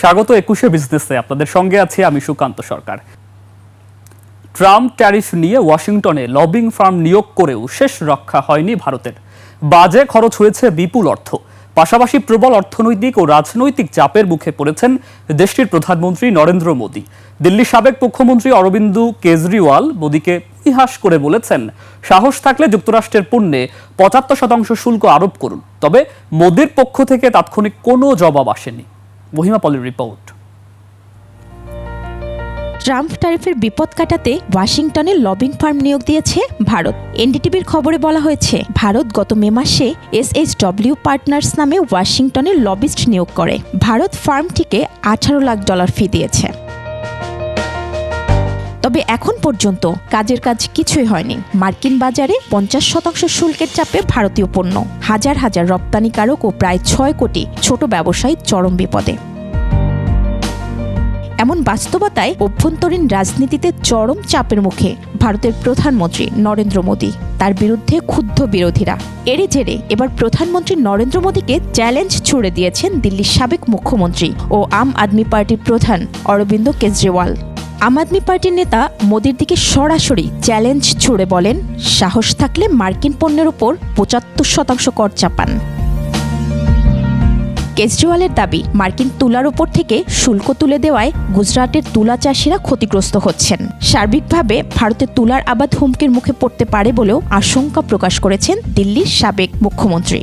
স্বাগত একুশে বিজনেসে আপনাদের সঙ্গে আছি আমি সুকান্ত সরকার। ট্রাম্প ট্যারিফ নিয়ে ওয়াশিংটনে লবিং ফার্ম নিয়োগ করেও শেষ রক্ষা হয়নি ভারতের। বাজে খরচ হয়েছে বিপুল অর্থ। পাশাপাশি প্রবল অর্থনৈতিক ও রাজনৈতিক চাপের মুখে পড়েছেন দেশটির প্রধানমন্ত্রী নরেন্দ্র মোদী। দিল্লির সাবেক মুখ্যমন্ত্রী অরবিন্দু কেজরিওয়াল মোদীকে ইতিহাস করে বলেছেন, সাহস থাকলে যুক্তরাষ্ট্রের পণ্যে পঁচাত্তর শতাংশ শুল্ক আরোপ করুন। তবে মোদীর পক্ষ থেকে তাৎক্ষণিক কোনো জবাব আসেনি। মহিমা পলির রিপোর্ট ট্রাম্প ট্যারিফের বিপদ কাটাতে ওয়াশিংটনে লবিং ফার্ম নিয়োগ দিয়েছে ভারত। এনডিটিভির খবরে বলা হয়েছে, ভারত গত মে মাসে এস এইচ ডব্লিউ পার্টনার্স নামে ওয়াশিংটনে লবিস্ট নিয়োগ করে। ভারত ফার্মটিকে আঠারো লাখ ডলার ফি দিয়েছে। তবে এখন পর্যন্ত কাজের কাজ কিছুই হয়নি। মার্কিন বাজারে পঞ্চাশ শতাংশ শুল্কের চাপে ভারতীয় পণ্য। হাজার হাজার রপ্তানিকারক ও প্রায় ছয় কোটি ছোট ব্যবসায়ী চরম বিপদে। এমন বাস্তবতায় অভ্যন্তরীণ রাজনীতিতে চরম চাপের মুখে ভারতের প্রধানমন্ত্রী নরেন্দ্র মোদী, তার বিরুদ্ধে ক্ষুব্ধ বিরোধীরা। এরই জেরে এবার প্রধানমন্ত্রী নরেন্দ্র মোদীকে চ্যালেঞ্জ ছুড়ে দিয়েছেন দিল্লির সাবেক মুখ্যমন্ত্রী ও আম আদমি পার্টির প্রধান অরবিন্দ কেজরিওয়াল। আম আদমি পার্টির নেতা মোদীর দিকে সরাসরি চ্যালেঞ্জ ছুড়ে বলেন, সাহস থাকলে মার্কিন পণ্যের উপর পঁচাত্তর শতাংশ কর চাপান। কেজরিওয়ালের দাবি, মার্কিন তুলার ওপর থেকে শুল্ক তুলে দেওয়ায় গুজরাটের তুলা চাষিরা ক্ষতিগ্রস্ত হচ্ছেন। সার্বিকভাবে ভারতের তুলার আবাদ হুমকির মুখে পড়তে পারে বলেও আশঙ্কা প্রকাশ করেছেন দিল্লির সাবেক মুখ্যমন্ত্রী।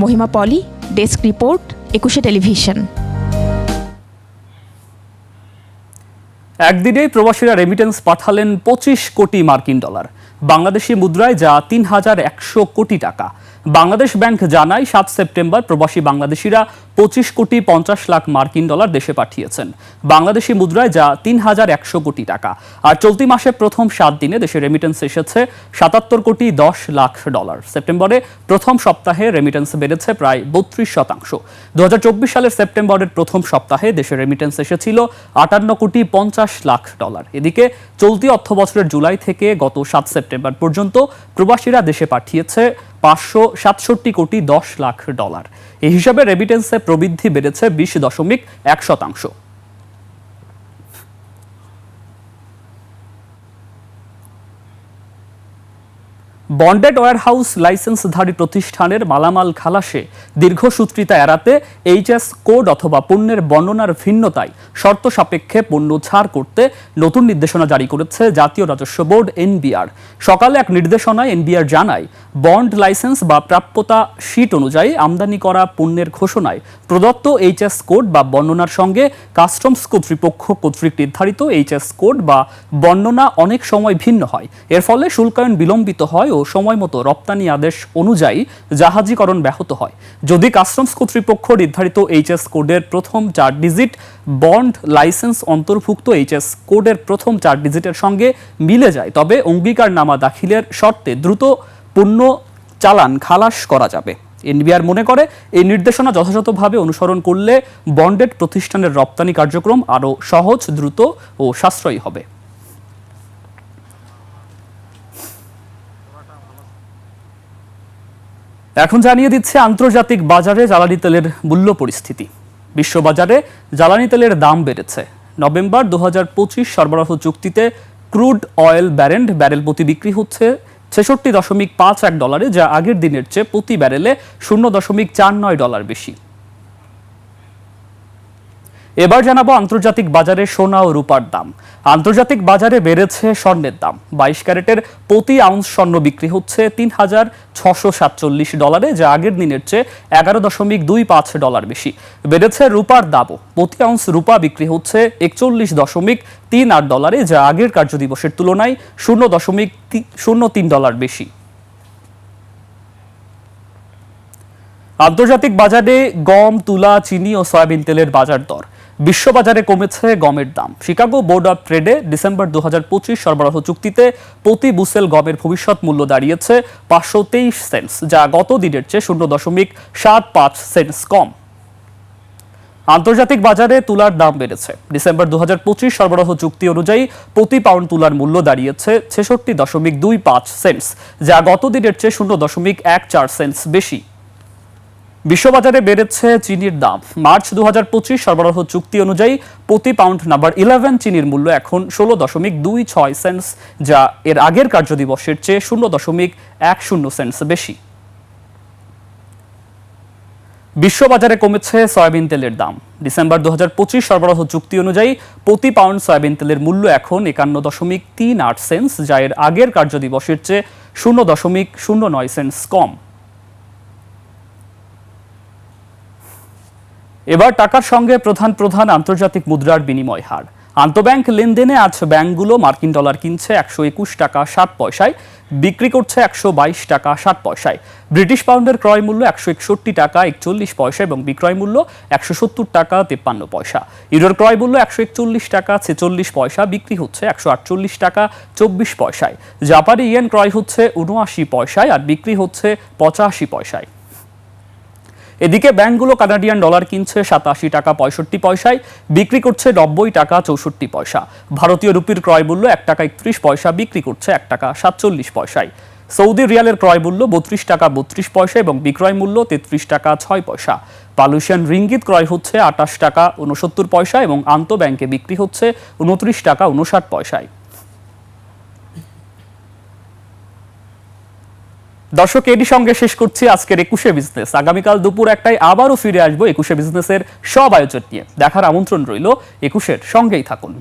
Mahima Poli, desk report, Ekushey television. একদিনেই প্রবাসীরা রেমিটেন্স পাঠালেন পঁচিশ কোটি মার্কিন ডলার। বাংলাদেশি মুদ্রায় যা তিন হাজার একশো কোটি টাকা। বাংলাদেশ ব্যাংক জানায়, সাত সেপ্টেম্বর প্রবাসী বাংলাদেশিরা পঁচিশ কোটি পঞ্চাশ লাখ মার্কিন ডলার দেশে পাঠিয়েছেন। বাংলাদেশি মুদ্রায় যা তিন হাজার একশো কোটি টাকা। আর চলতি মাসে প্রথম সাত দিনে দেশে রেমিটেন্স এসেছে সাতাত্তর কোটি দশ লাখ ডলার। সেপ্টেম্বরে প্রথম সপ্তাহে রেমিটেন্স বেড়েছে প্রায় বত্রিশ শতাংশ। দু হাজার চব্বিশ সালের সেপ্টেম্বরের প্রথম সপ্তাহে দেশে রেমিটেন্স এসেছিল আটান্ন কোটি পঞ্চাশ লাখ ডলার। এদিকে চলতি অর্থ বছরের জুলাই থেকে গত সাত সেপ্টেম্বর পর্যন্ত প্রবাসীরা দেশে পাঠিয়েছে পাঁচশো সাতষট্টি কোটি দশ লাখ ডলার। এই হিসাবে রেমিটেন্সে প্রবৃদ্ধি বেড়েছে বিশ দশমিক এক শতাংশ। বন্ডেড ওয়ারহাউস লাইসেন্সধারী প্রতিষ্ঠানের মালামাল খালাসে দীর্ঘসূত্রিতা এড়াতে এইচএস কোড অথবা পণ্যের বর্ণনার ভিন্নতায় শর্ত সাপেক্ষে পণ্য ছাড় করতে নতুন নির্দেশনা জারি করেছে জাতীয় রাজস্ব বোর্ড এনবিআর। সকালে এক নির্দেশনায় এনবিআর জানায়, বন্ড লাইসেন্স বা প্রাপ্যতা শীট অনুযায়ী আমদানি করা পণ্যের ঘোষণায় প্রদত্ত এইচএস কোড বা বর্ণনার সঙ্গে কাস্টমস কর্তৃপক্ষ কর্তৃক নির্ধারিত এইচএস কোড বা বর্ণনা অনেক সময় ভিন্ন হয়। এর ফলে শুল্কায়ন বিলম্বিত হয় ও সময় মতো রপ্তানি আদেশ অনুযায়ী জাহাজীকরণ ব্যাহত হয়। যদি কাস্টমস কর্তৃপক্ষ নির্ধারিত এইচএস কোডের প্রথম চার ডিজিট বন্ড লাইসেন্স অন্তর্ভুক্ত এইচএস কোডের প্রথম চার ডিজিটের সঙ্গে মিলে যায়, তবে অঙ্গীকারনামা দাখিলের শর্তে দ্রুত পণ্য চালান খালাস করা যাবে। এনবিআর মনে করে, এই নির্দেশনা যথাযথভাবে অনুসরণ করলে বন্ডেড প্রতিষ্ঠানের রপ্তানি কার্যক্রম আরও সহজ, দ্রুত ও সাশ্রয়ী হবে। এখন জানিয়ে দিচ্ছে আন্তর্জাতিক বাজারে জ্বালানি তেলের মূল্য পরিস্থিতি। বিশ্ববাজারে জ্বালানি তেলের দাম বেড়েছে। নভেম্বর দু হাজার পঁচিশ সরবরাহ চুক্তিতে ক্রুড অয়েল ব্যারেন্ড ব্যারেল প্রতি বিক্রি হচ্ছে ছেষট্টি দশমিক পাঁচ এক ডলারে, যা আগের দিনের চেয়ে প্রতি ব্যারেলে শূন্য দশমিক চার নয় ডলার বেশি। এবার জানাব আন্তর্জাতিক বাজারে সোনা ও রূপার দাম। আন্তর্জাতিক বাজারে বেড়েছে স্বর্ণের দাম। বাইশ ক্যারেটের প্রতি আউন্স স্বর্ণ বিক্রি হচ্ছে তিন হাজার ছশো সাতচল্লিশ ডলারে, যা আগের দিনের চেয়ে এগারো দশমিক দুই পাঁচ ডলার বেশি। বেড়েছে রূপার দামও। প্রতি আউন্স রূপা বিক্রি হচ্ছে একচল্লিশ দশমিক তিন আট ডলারে, যা আগের কার্যদিবসের তুলনায় শূন্য দশমিক শূন্য তিন ডলার বেশি। আন্তর্জাতিক বাজারে গম, তুলা, চিনি ও সয়াবিন তেলের বাজার দর। বিশ্ববাজারে কমেছে গমের দাম। শিকাগো বোর্ড অফ ট্রেডে ডিসেম্বর দু পঁচিশ সরবরাহ চুক্তিতে প্রতি বুসেল গমের ভবিষ্যৎ মূল্য দাঁড়িয়েছে পাঁচশো তেইশ সেন্টস, যা গত দিনের চেয়ে শূন্য দশমিক সাত পাঁচ সেন্টস কম। আন্তর্জাতিক বাজারে তুলার দাম বেড়েছে। ডিসেম্বর দু হাজার পঁচিশ সরবরাহ চুক্তি অনুযায়ী প্রতি পাউন্ড তুলার মূল্য দাঁড়িয়েছে ছেষট্টি দশমিক দুই পাঁচ সেন্টস, যা গত দিনের চেয়ে শূন্য দশমিক এক চার সেন্টস বেশি। বিশ্ববাজারে বেড়েছে চিনির দাম। মার্চ দু হাজার পঁচিশ সরবরাহ চুক্তি অনুযায়ী প্রতি পাউন্ড নাম্বার ইলেভেন চিনির মূল্য এখন ষোলো দশমিক দুই ছয় সেন্টস, যা এর আগের কার্যদিবসের চেয়ে শূন্য দশমিক এক শূন্য সেন্টস বেশি। বিশ্ববাজারে কমেছে সয়াবিন তেলের দাম। ডিসেম্বর দু হাজার পঁচিশ সরবরাহ চুক্তি অনুযায়ী প্রতি পাউন্ড সয়াবিন তেলের মূল্য এখন একান্ন দশমিক তিন আট সেন্টস, যা এর আগের কার্যদিবসের চেয়ে শূন্য দশমিক শূন্য নয় সেন্টস কম। এবার টাকার সঙ্গে প্রধান প্রধান আন্তর্জাতিক মুদ্রার বিনিময় হার। আন্তঃব্যাংক লেনদেনে আজ ব্যাংকগুলো মার্কিন ডলার কিনছে একশো একুশ টাকা সাত পয়সায়, বিক্রি করছে একশো বাইশ টাকা সাত পয়সায়। ব্রিটিশ পাউন্ডের ক্রয় মূল্য একশো একষট্টি টাকা একচল্লিশ পয়সা এবং বিক্রয় মূল্য একশো সত্তর টাকা তেপ্পান্ন পয়সা। ইউরোর ক্রয় মূল্য একশো একচল্লিশ টাকা ছেচল্লিশ পয়সা, বিক্রি হচ্ছে একশো আটচল্লিশ টাকা চব্বিশ পয়সায়। জাপানি ইয়েন ক্রয় হচ্ছে উনআশি পয়সায় আর বিক্রি হচ্ছে পঁচাশি পয়সায়। এদিকে ব্যাংকগুলো কানাডিয়ান ডলার কিনছে সাতাশি টাকা পঁয়ষট্টি পয়সায়, বিক্রি করছে নব্বই টাকা চৌষট্টি পয়সা। ভারতীয় রুপির ক্রয় মূল্য এক টাকা একত্রিশ পয়সা, বিক্রি করছে এক টাকা সাতচল্লিশ পয়সায়। সৌদি রিয়ালের ক্রয় মূল্য বত্রিশ টাকা বত্রিশ পয়সা এবং বিক্রয় মূল্য তেত্রিশ টাকা ছয় পয়সা। পালুশিয়ান রিঙ্গিত ক্রয় হচ্ছে আটাশ টাকা উনসত্তর পয়সা এবং আন্তঃ ব্যাংকে বিক্রি হচ্ছে উনত্রিশ টাকা উনষাট পয়সায়। দর্শক এডি সঙ্গে শেষ করছি আজকের একুশে বিজনেস আগামীকাল দুপুর একটাই আবারও ফিরে আসব একুশে বিজনেসের সব আয়োজন নিয়ে। দেখার আমন্ত্রণ রইল। একুশের সঙ্গেই থাকুন।